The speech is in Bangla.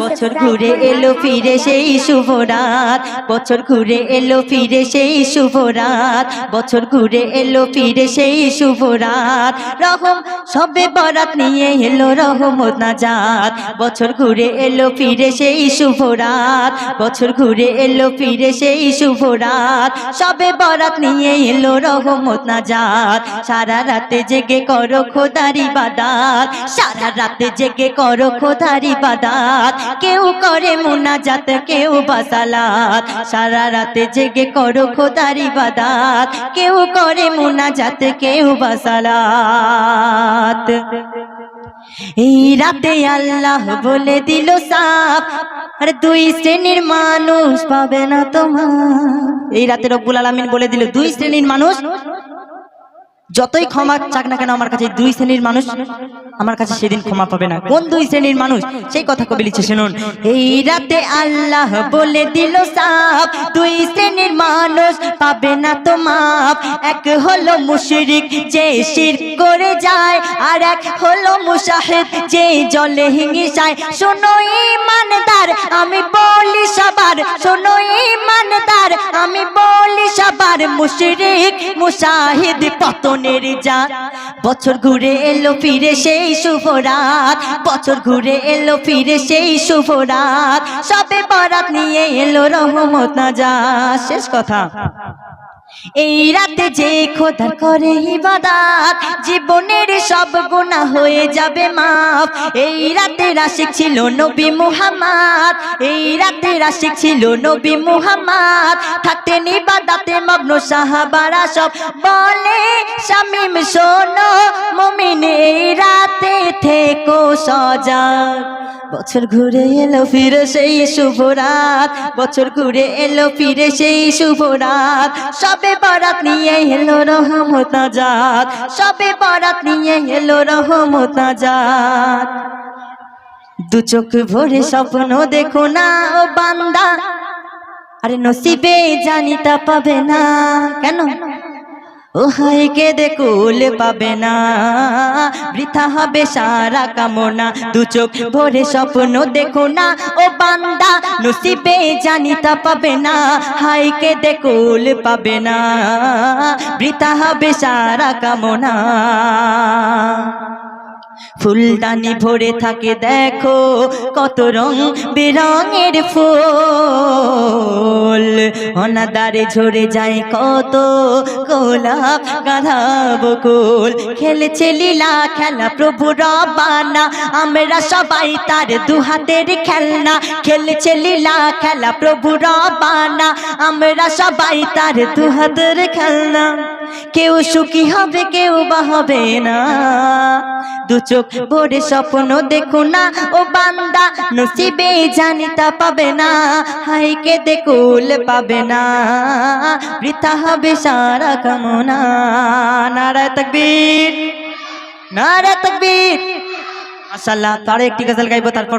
বছর ঘুরে এলো, ফিরে সেই শুভ রাত। বছর ঘুরে এলো, ফিরে সেই শুভ রাত। বছর ঘুরে এলো, ফিরে সেই শুভ রাত। রহম, সবে বরাত নিয়ে এলো রহমত নাজাত। বছর ঘুরে এলো, ফিরে সেই শুভ রাত। বছর ঘুরে এলো, ফিরে সেই শুভ রাত। সবে বরাত নিয়ে এলো রহমত নাজাত। সারা রাতে জেগে করো খোদারি বাদাত সারা রাতে জেগে করো খোদারি বাদাত কেউ করে মুনাজাত, কেউ বাসালাত সারা রাতে জেগে করো খোদারি বাদাত। কেউ করে মুনাজাত, কেউ বাসালাত এই রাতে আল্লাহ বলে দিল সাপ আর দুই শ্রেণির মানুষ পাবে না তোমার। এই রাতে রব্বুল আলামিন বলে দিল, দুই শ্রেণির মানুষ যতই ক্ষমা চাক না কেন, আমার কাছে দুই শ্রেণির মানুষ আমার কাছে সেদিন ক্ষমা পাবে না। কোন দুই শ্রেণির মানুষ? সেই কথা কবি লিখছে, শুনুন। এই রাতে আল্লাহ বলে দিল সাপ দুই শ্রেণির মানুষ পাবে না তো মাপ এক হলো মুশরিক যে শির করে যায়, আর এক হলো মুশাহিদ যে জলে হিংসায়। শোনো ইমানদার আমি বলি সবার, শোনো ইমানদার আমি বলি সবার, মুশরিক মুসাহিদ পতনের যা বছর ঘুরে এলো, ফিরে সেই শুভরাত। বছর ঘুরে এলো, ফিরে সেই সুফরাত সবে বরাত নিয়ে এলো রহমত না যা শেষ কথা। এই রাতে যে খোদার করে ইবাদাত, জীবনের সব গুনাহ হয়ে যাবে মাফ। এই রাতে রাশিক ছিল নবী মুহাম্মদ, এই রাতে রাশিক ছিল নবী মুহাম্মদ। থাকতেন ইবাদাতে মগ্ন সাহাবারা সব। বলে, শামিম, শোনো, মুমিন, এই রাতে থেকো সজাগ। বছর ঘুরে এলো, ফিরে সেই শুভ রাত। বছর ঘুরে এলো, ফিরে সেই শুভ রাত। সবে বরাত নিয়ে এলো রহমত জাত সবে বরাত নিয়ে এলো রহমত জাত দু চোখ ভরে স্বপ্ন দেখো না, ও বান্দা। আরে নসিবে জানি তা পাবে না। কেন? ও হাই কে দেখুল পাবে না। বৃথা হবে সারা কামনা। দু চোখ ভরে স্বপ্ন দেখো না। ও বান্দা, নসিবে জানিতা পাবে না। হাই কে দেখুল পাবে না। বৃথা হবে সারা কামনা। ফুলদানি ভরে থাকে দেখো কত রং বেরঙের ফুল। অনাদারে ঝরে যায় কত গোলাপ গাধা বকুল খেলেছে লীলা খেলা প্রভু রবানা আমরা সবাই তার দু হাতের খেলনা। খেলেছে লীলা খেলা প্রভু রবানা আমরা সবাই তার দু হাতের খেলনা। কেউ সুখী হবে, কেউ বা হবে না। দু চোখ ভরে স্বপ্ন দেখো না, ও বান্দা, নসিবে জানি তা পাবে না হাইকে দেখুল পাবে না। বৃথা হবে সারা কামনা। নারায় তকবীর নারায় তকবীর। মাশাআল্লাহ, তার একটি গজল গাইবো, তারপর